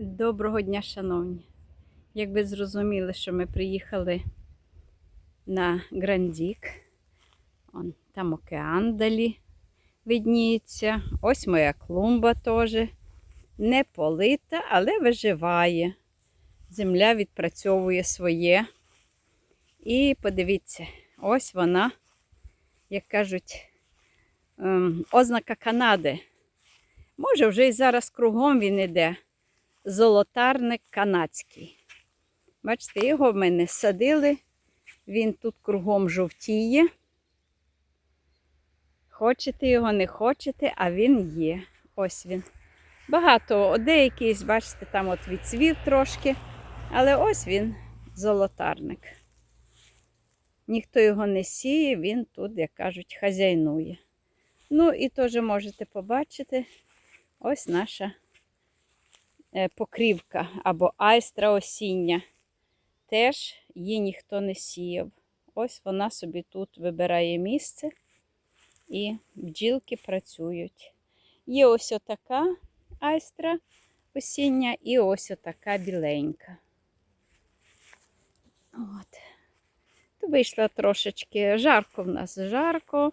Доброго дня, шановні. Як ви зрозуміли, що ми приїхали на Грандік. Он, там океан далі видніється. Ось моя клумба теж. Не полита, але виживає. Земля відпрацьовує своє. І подивіться, ось вона, як кажуть, ем, ознака Канади. Може, вже і зараз кругом він іде золотарник канадський. Бачите, його в мене садили. Він тут кругом жовтіє. Хочете його, не хочете, а він є. Ось він. Багато, деякий, бачите, там от відцвів трошки. Але ось він золотарник. Ніхто його не сіє, він тут, як кажуть, хазяйнує. Ну і теж можете побачити ось наша покрівка або айстра осіння. Теж її ніхто не сіяв. Ось вона собі тут вибирає місце і бджілки працюють. Є ось отака айстра осіння і ось отака біленька. От. То вийшла трошечки жарко в нас жарко,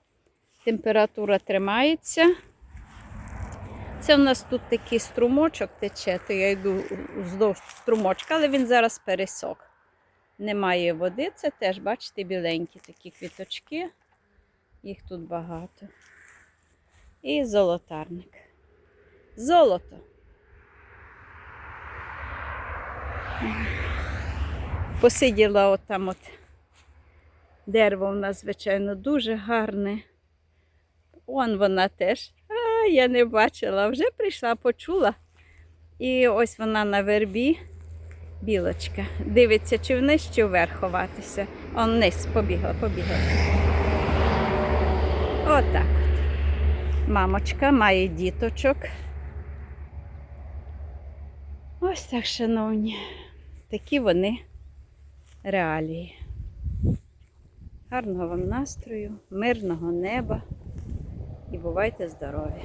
температура тримається. Це в нас тут такий струмочок тече, то я йду вздовж струмочка, але він зараз пересох. Немає води, це теж, бачите, біленькі такі квіточки. Їх тут багато. І золотарник. Золото. Посиділа от там от дерево в нас, звичайно, дуже гарне. Он вона теж. Я не бачила, вже прийшла, почула. І ось вона на вербі, білочка. Дивиться, чи вниз, чи вверх ховатися. Он вниз побігла, побігла. Отак от. Мамочка має діточок. Ось так, шановні. Такі вони реалії. Гарного вам настрою, мирного неба і бувайте здорові!